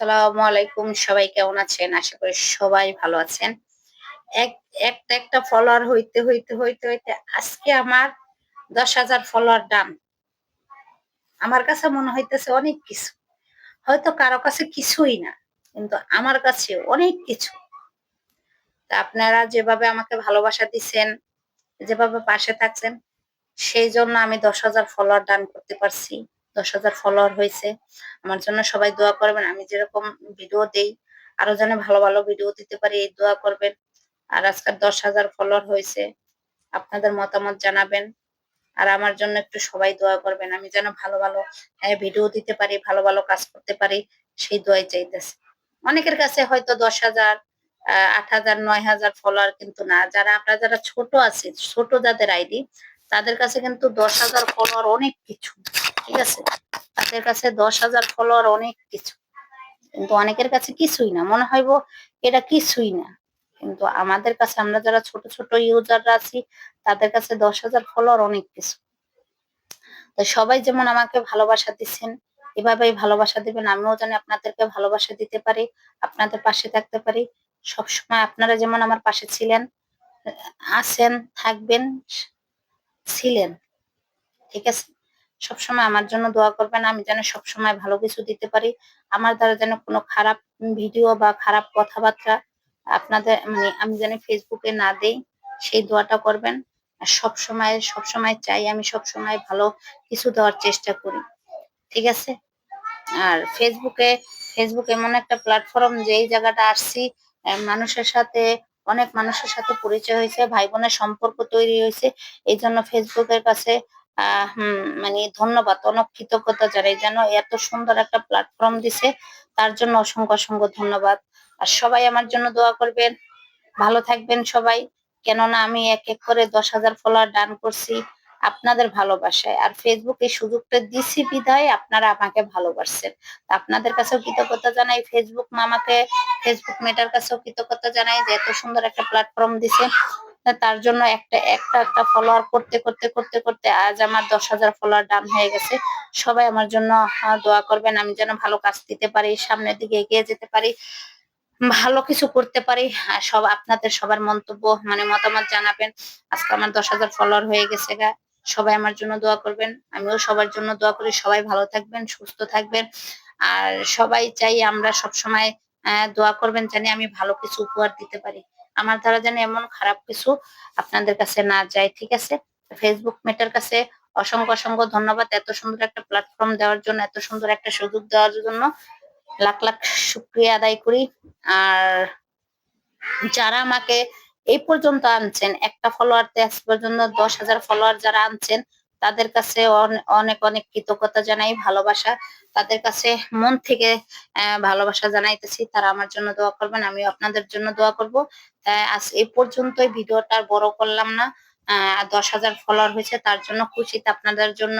আসসালামু আলাইকুম, সবাই কেমন আছেন? আশা করি সবাই ভালো আছেন। এক, একটা একটা ফলোয়ার হইতে হইতে হইতে হইতে আজকে আমার দশ হাজার ফলোয়ার ডান আমার কাছে মনে হইতেছে অনেক কিছু। হয়তো কারও কাছে কিছুই না, কিন্তু আমার কাছে অনেক কিছু। তা আপনারা যেভাবে আমাকে ভালোবাসা দিচ্ছেন যেভাবে পাশে থাকছেন, সেই জন্য আমি দশ হাজার ফলোয়ার ডান করতে পারছি। দশ হাজার ফলোয়ার হয়েছে। আমার জন্য সবাই দোয়া করবেন। আমি যেরকম ভিডিও দেই, আরও যেন ভালো ভালো ভিডিও দিতে পারি, এই দোয়া করবেন। আর আজকাল দশ হাজার ফলোয়ার হয়েছে, আপনাদের মতামত জানাবেন। আর আমার জন্য একটু সবাই দোয়া করবেন। আমি যেন ভালো ভালো ভিডিও দিতে পারি, ভালো ভালো কাজ করতে পারি, সেই দোয়াই চাইতেছে। অনেকের কাছে হয়তো দশ হাজার আট হাজার, নয় হাজার ফলোয়ার কিন্তু না। যারা আপনারা যারা ছোট আছে, ছোট যাদের আইডি, তাদের কাছে কিন্তু দশ হাজার ফলোয়ার অনেক কিছু। ঠিক আছে। তাদের কাছে দশ হাজার ফলোয়ার অনেক কিছু। কিন্তু অনেকের কাছে কিছুই না। মনে হইব এটা কিছুই না। কিন্তু আমাদের কাছে আমরা যারা ছোট ছোট ইউজাররা আছি, তাদের কাছে দশ হাজার ফলোয়ার অনেক কিছু। তো সবাই যেমন আমাকে ভালোবাসা দিচ্ছেন, এভাবেই ভালোবাসা দিবেন। আমিও জানি আপনাদেরকে ভালোবাসা দিতে পারি, আপনাদের পাশে থাকতে পারি। সবসময় আপনারা যেমন আমার পাশে ছিলেন, আছেন, থাকবেন, ছিলেন। ঠিক আছে? সবসময় আমার জন্য দোয়া করবেন, আমি যেন সবসময় ভালো কিছু দিতে পারি। আমার দ্বারা যেন কোনো খারাপ ভিডিও বা খারাপ কথাবার্তা আপনাদের মানে আমি যেন ফেসবুকে না দেই, সেই দোয়াটা করবেন। আর সবসময় সবসময় চাই আমি সবসময় ভালো কিছু দেওয়ার চেষ্টা করি। ঠিক আছে? আর ফেসবুকে ফেসবুক এমন একটা প্ল্যাটফর্ম যে এই জায়গাটা আসছি মানুষের সাথে, অনেক মানুষের সাথে পরিচয় হয়েছে ভাই বোনের সম্পর্ক তৈরি হয়েছে। এই জন্য ফেসবুকের কাছে মানে ধন্যবাদ অনেক কৃতজ্ঞতা জানাই যেন এত সুন্দর একটা প্ল্যাটফর্ম দিছে, তার জন্য অসংখ্য অসংখ্য ধন্যবাদ। আর সবাই আমার জন্য দোয়া করবেন, ভালো থাকবেন সবাই। কেননা আমি এক এক করে দশ হাজার ফলোয়ার ডান করছি আপনাদের ভালোবাসায়। আর ফেসবুকে সুযোগটা দিছি বিধায় আপনারা আমাকে ভালোবাসছেন। আপনাদের কাছেও কৃতজ্ঞতা জানাই ফেসবুক মামাকে ফেসবুক মেটার কাছেও কৃতজ্ঞতা জানাই যে এত সুন্দর একটা প্ল্যাটফর্ম দিছে। তার জন্য একটা একটা একটা ফলোয়ার করতে করতে করতে করতে আজ আমার দশ হাজার ফলোয়ার ডান হয়ে গেছে। সবাই আমার জন্য দোয়া করবেন, আমি যেন ভালো কাজ দিতে পারি, সামনের দিকে এগিয়ে যেতে পারি, ভালো কিছু করতে পারি। আর সব আপনাদের সবার মন্তব্য মানে মতামত জানাবেন। আজকে আমার দশ হাজার ফলোয়ার হয়ে গেছে গা। সবাই আমার জন্য দোয়া করবেন। আমিও সবার জন্য দোয়া করি। সবাই ভালো থাকবেন, সুস্থ থাকবেন। আর সবাই চাই আমরা সব সময় দোয়া করবেন, জানি আমি ভালো কিছু উপহার দিতে পারি। আমার দ্বারা যেন এমন খারাপ কিছু আপনাদের কাছে না যায়, ঠিক আছে? ফেসবুক মেটার কাছে অসংখ্য অসংখ্য ধন্যবাদ এত সুন্দর একটা প্ল্যাটফর্ম দেওয়ার জন্য, এত সুন্দর একটা সুযোগ দেওয়ার জন্য। লাখ লাখ শুক্রিয়া আদায় করি। আর যারা আমাকে এই পর্যন্ত আনছেন, একটা ফলোয়ারতে আজ পর্যন্ত দশ হাজার ফলোয়ার যারা আনছেন তাদের কাছে অনেক অনেক কৃতজ্ঞতা জানাই, ভালোবাসা। তাদের কাছে মন থেকে ভালোবাসা জানাইতেছি। তারা আমার জন্য দোয়া করবেন আমি আপনাদের জন্য দোয়া করব। আজ এই পর্যন্তই ভিডিওটা বড় করলাম না। দশ হাজার ফলোয়ার হয়েছে, তার জন্য খুশিতে আপনাদের জন্য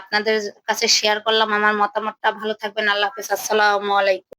আপনাদের কাছে শেয়ার করলাম। আমার মতামতটা ভালো থাকবেন। আল্লাহ হাফিজ। আসসালামু আলাইকুম।